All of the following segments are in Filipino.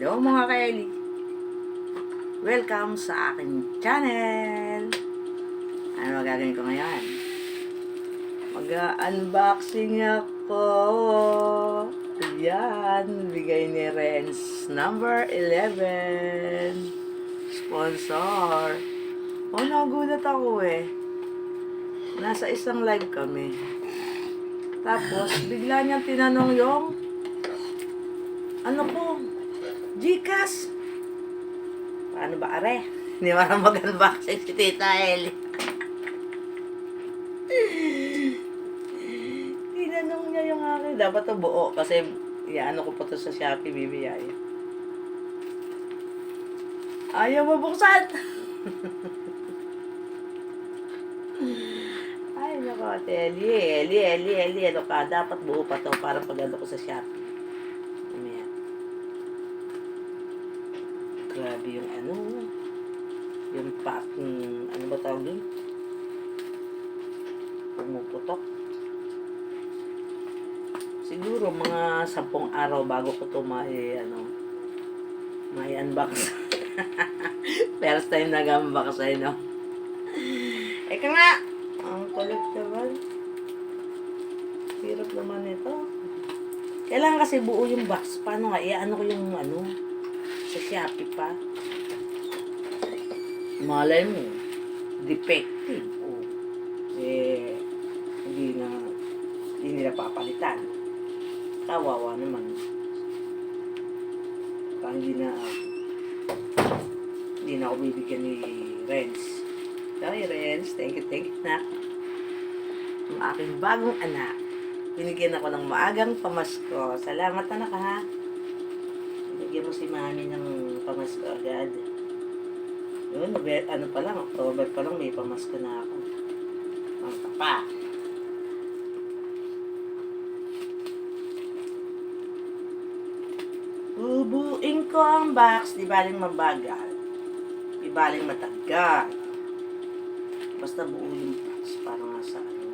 Hello mga kaeli! Welcome sa aking channel! Ano magagawin ko ngayon? Mag-unboxing ako! Ayan, bigay ni Renz. Number 11. Sponsor. Oh, nagulat ako eh. Nasa isang live kami. Tapos, bigla niyang tinanong yung ano po, Gcash. Paano ba, are? Hindi mo na mag-unboxing si Tita Ellie. Tinanong niya yung akin. Dapat to buo kasi iyaano ko pa to sa Shopee, bibiyay. Ayaw mabuksan! Ay, nako, Ate Ellie, Ellie, Ellie, Ellie, ano ka? Dapat buo pa to para pag ano ko sa Shopee. Ano yan? Grabe yung ano. Yung pack, hmm, ano ba tawag dun? Pumuputok. Siguro mga sampung araw bago ko to may, ano, may unbox. First time nag-unbox ay, no? Eka nga! Ang naman. Hirap naman ito. Kailangan kasi buo yung box. Paano nga? Iano ko yung ano? Sa Shopee pa. Malay mo. Defective. O. Eh, hindi na, hindi nila papalitan. Kawawa naman. Parang hindi na, ah, hindi na ako bibigyan ni Renz. Sorry, Renz. Thank you, thank you, na. Ang aking bagong anak. Binigyan ako ng maagang pamasko. Salamat, anak, ha. Binigyan mo si mami ng pamasko agad. Yun, ano pa lang, October pa lang, may pamasko na ako. Ang papa. Bubuin ko ang box, di baling mabagal. Di baling matagal. Basta buo yung box para nga sa ano.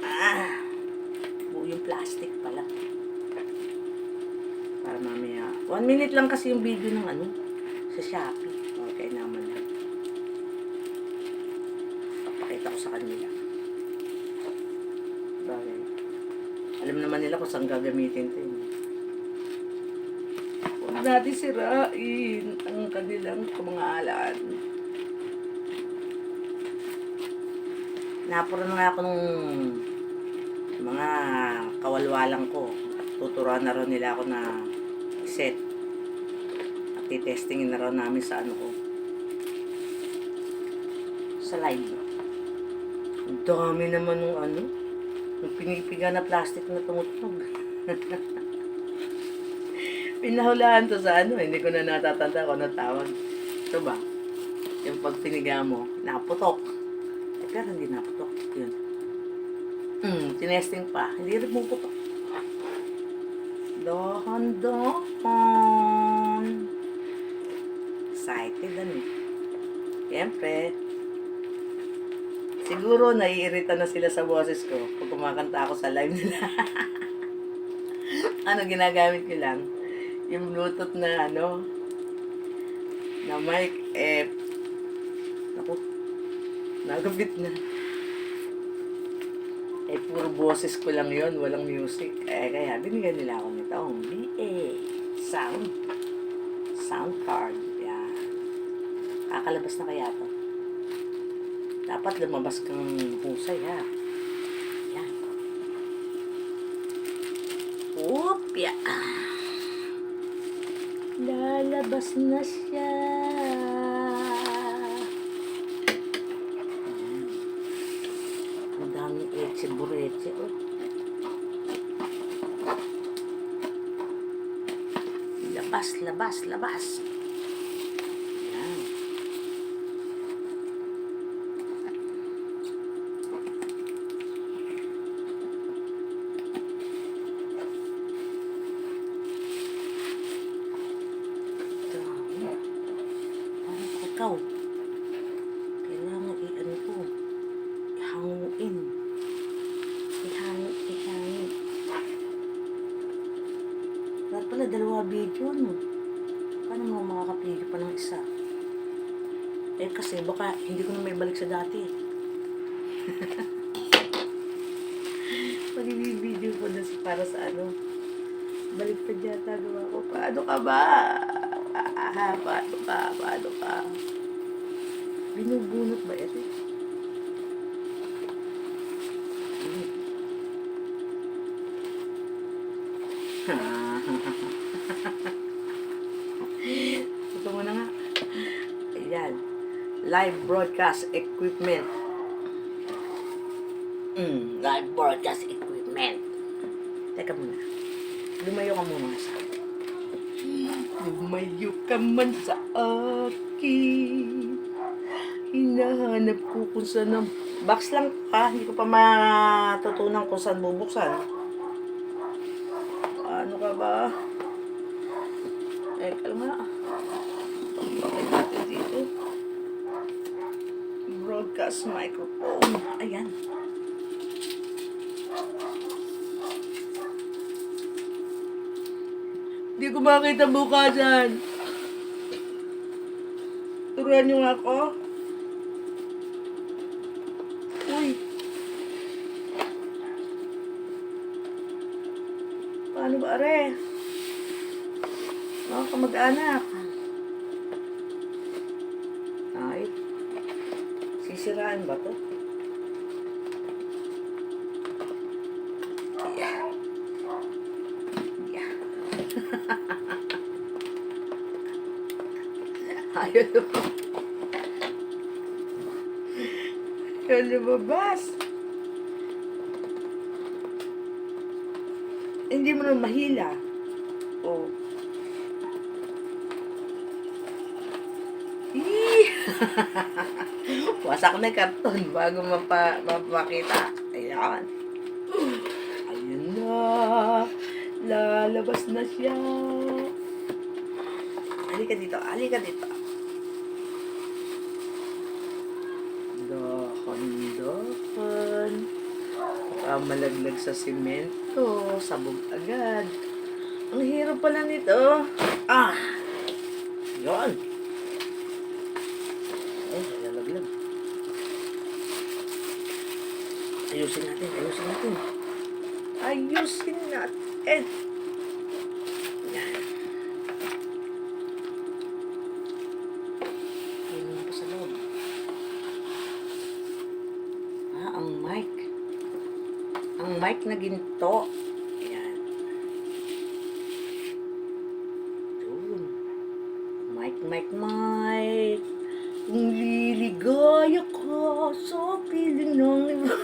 Ah, buo yung plastic pala. Para mamaya. One minute lang kasi yung video ng ano, sa Shopee. Okay naman lang. Papakita ko sa kanila. Bagay. Alam naman nila kung saan gagamitin ito. eh. Huwag natin sirain ang kanilang kamangalan. Napuro na nga ako nung mga kawalwalang ko. Tuturuan na rin nila ako na set. Titestingin na rin namin sa ano ko. Sa live. Ang dami naman nung ano. Yung pinipiga na plastic na tumutunog. Pinahulaan to sa ano, hindi ko na natatanda kung ano tawag. Ito ba? Yung pag piniga mo, naputok. Eh, pero hindi naputok. Yun. Hmm, tinesting pa. Hindi rin puputok. Dahan-dahan. Excited ano. Siyempre, siguro naiirita na sila sa boses ko pag kumakanta ako sa live nila. ano ginagamit ko lang? Yung Bluetooth na ano, na mic, eh, naku, nagabit na. Eh, puro boses ko lang yon walang music. Eh, kaya binigyan nila ako nito, BA, sound, sound card. Yan. Kakalabas na kaya to. Dapat lumabas kang husay, ha? Yan. Upya. Lalabas na siya. Ang daming etche bureche, oh. Labas, labas, labas. Video, no? Paano mo makakapigil pa ng isa? Eh kasi baka hindi ko na may balik sa dati. Pag-video ko na sa- para sa ano. Balik pa yata gawa ko. Paano ka ba? Ah, paano ka? Paano ka? Binubunot ba ito? Live broadcast equipment. Mm, live broadcast equipment. Teka muna. Lumayo ka muna sa akin. Lumayo ka man sa akin. Hinahanap ko kung saan ang... Box lang pa. Hindi ko pa matutunan kung saan bubuksan. Ko makita mukha dyan. Turuan niyo ako. Uy. Paano ba, are? Mga kamag-anak. Ay. Sisiraan ba to? Yeah. Yeah. Ayaw lumabas. Ayaw lumabas. Hindi mo na mahila. Oh. Ih! Wasak na karton bago mapa, mapakita. Ayan. Ayun na. Lalabas na siya. Halika dito. Halika dito. Baka malaglag sa simento. Sabog agad. Ang hirap pala nito. Ah! Yun. Ay, lalaglag. Ayusin natin, ayusin natin. Ayusin natin. Mic na ginto. Yan. Yun. Mic, mic, mic. Kung liligaya ka sa piling ng iba.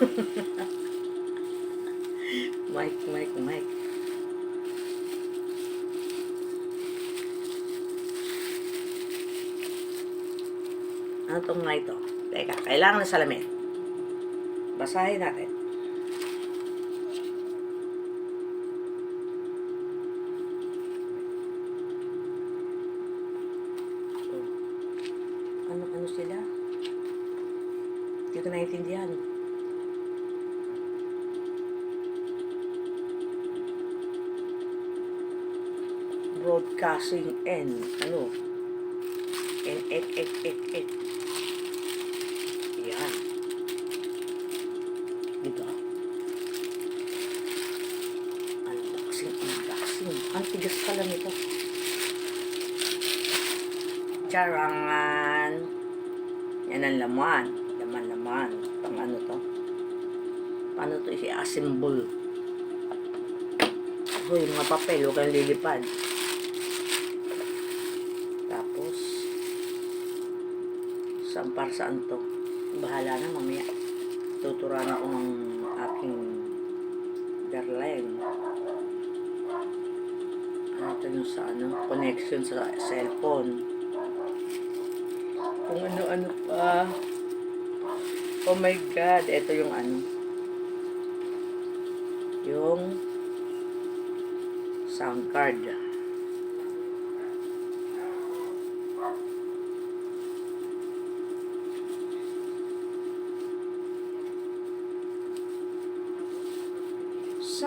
mic, mic, mic. Ano tong nga ito? Teka, kailangan ng salamin. Basahin natin. Broadcasting N. Ano? N, ek, ek, ek, ek. Yan. Diba? Unboxing, unboxing. Ang tigas pala nito. Charangan. Yan ang laman. Laman-laman. Pang ano to? Paano to i-assemble? Hoy, mga papel. Huwag kang lilipad. Saan para saan to? Bahala na mamaya. Tuturuan ako ng aking darling. Ano yung sa ano? Connection sa cellphone. Kung ano-ano pa. Oh my God. Ito yung ano. Yung. Sound card,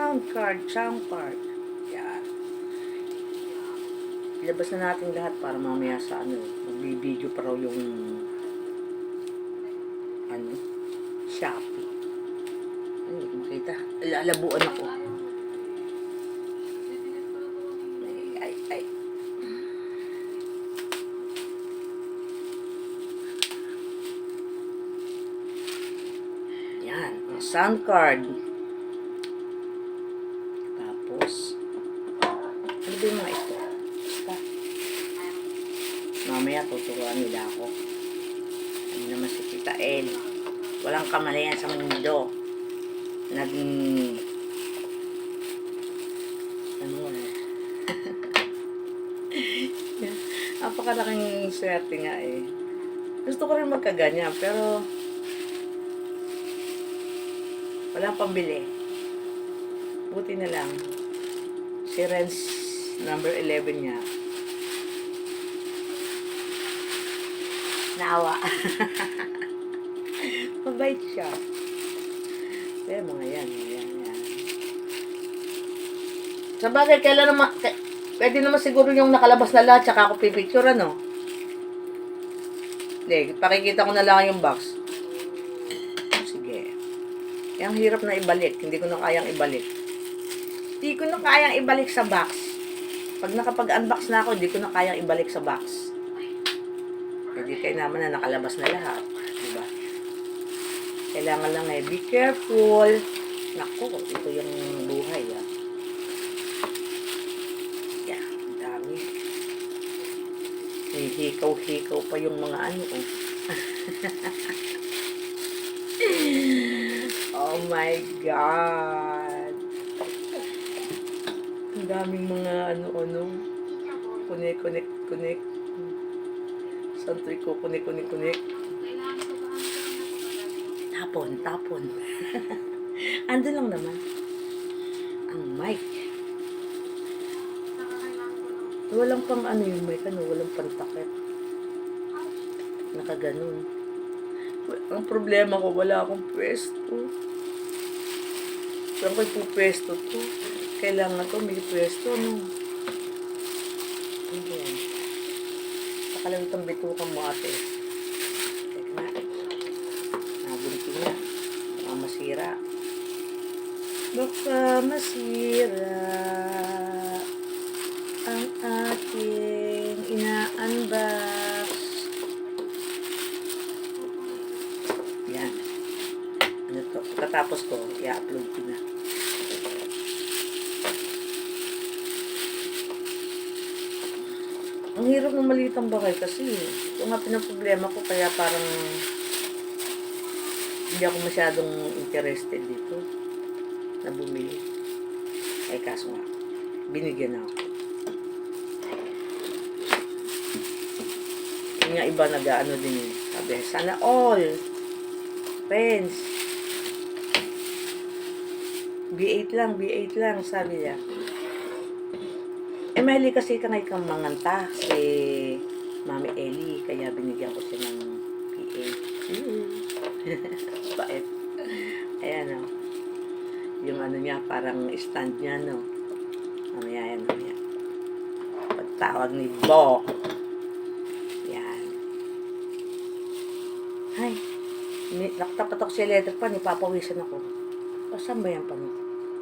sound card. Yan. Ilabas na natin lahat para mamaya sa ano, magbibideo pa raw yung ano, Shopee. Hindi ko makita. Lalabuan ako. Ay, ay. Yan, sound card. Napakalaking swerte nga eh. Gusto ko rin magkaganyan, pero wala pambili. Buti na lang. Si Renz, number 11 niya. Naawa. Mabait siya. Kaya mga yan, mga yan, yan. Sa bagay, kailan naman, pwede naman siguro yung nakalabas na lahat, tsaka ako pipicture, ano? Leg, pakikita ko na lang yung box. Sige. Eh, ang hirap na ibalik. Hindi ko na kayang ibalik. Hindi ko na kayang ibalik sa box. Pag nakapag-unbox na ako, hindi ko na kayang ibalik sa box. Hindi kayo naman na nakalabas na lahat. Diba? Kailangan lang eh, be careful. Nako, ito yung buhay ah. May hikaw-hikaw pa yung mga ano oh. oh my God. Ang daming mga ano-ano. Kunik, kunik, kunik. Saan to ko kunik, kunik, kunik. Tapon, tapon. Ando lang naman. Ang mic. Walang pang ano yung mic, ano, walang pantakip. Nakaganon. Ang problema ko, wala akong pwesto. Saan ko po pwesto to? Kailangan to, may pwesto, no? Ayan. Sakalang itong bitukan mo, ate. Teka na. Nabunti na. Baka masira. Baka masira to? Pagkatapos ko, i-upload ko na. Ang hirap ng maliit ang bahay kasi ito nga pinaproblema ko kaya parang hindi ako masyadong interested dito na bumili. Ay kaso nga, binigyan ako. Yung nga iba nag-ano din yun. Sabi, sana all. Friends. B8 lang, B8 lang, sabi niya. Eh, mahilig kasi ka ngayon kang manganta si Mami Ellie, kaya binigyan ko siya ng B8. Bait. Ayan, o. Yung ano niya, parang stand niya, no. Mamaya yan, mamaya. Pagtawag ni Bo. Yan. Ay, ako sa letter pa, nipapawisan ako. O, saan ba yan pa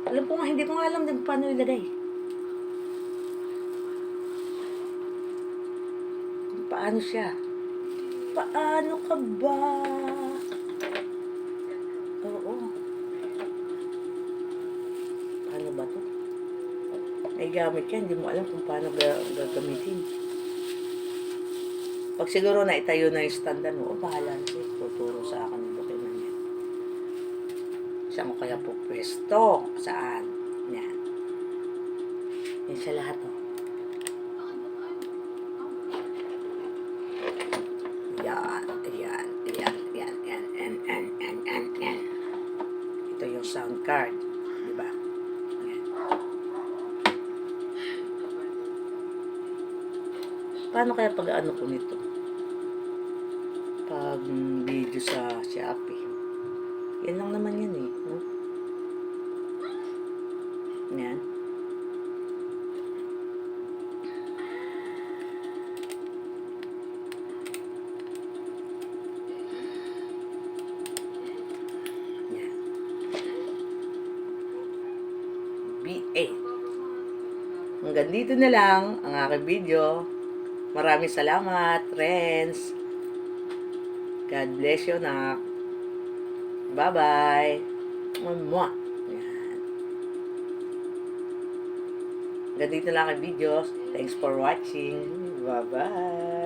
Alam ko nga, hindi ko nga alam din paano ilagay. Paano siya? Paano ka ba? Oo. Paano ba to? May gamit yan, hindi mo alam kung paano ga- gagamitin. Pag siguro na itayo na yung standan mo, oh, bahala na siya. Tuturo sa akin yung document niya. Saan ko kaya po pwesto? Saan? Yan. Yan siya lahat, oh. Yan, yan, yan, yan, yan, yan, yan, yan. Ito yung sound card. Di ba? Yan. Paano kaya pag ano ko nito? Pag video sa Shopee. Yan lang naman yan eh. BA. Hanggang dito na lang ang aking video. Maraming salamat, friends. God bless you, nak. Bye-bye. Mwah. Ganito lang ang video. Thanks for watching. Bye-bye.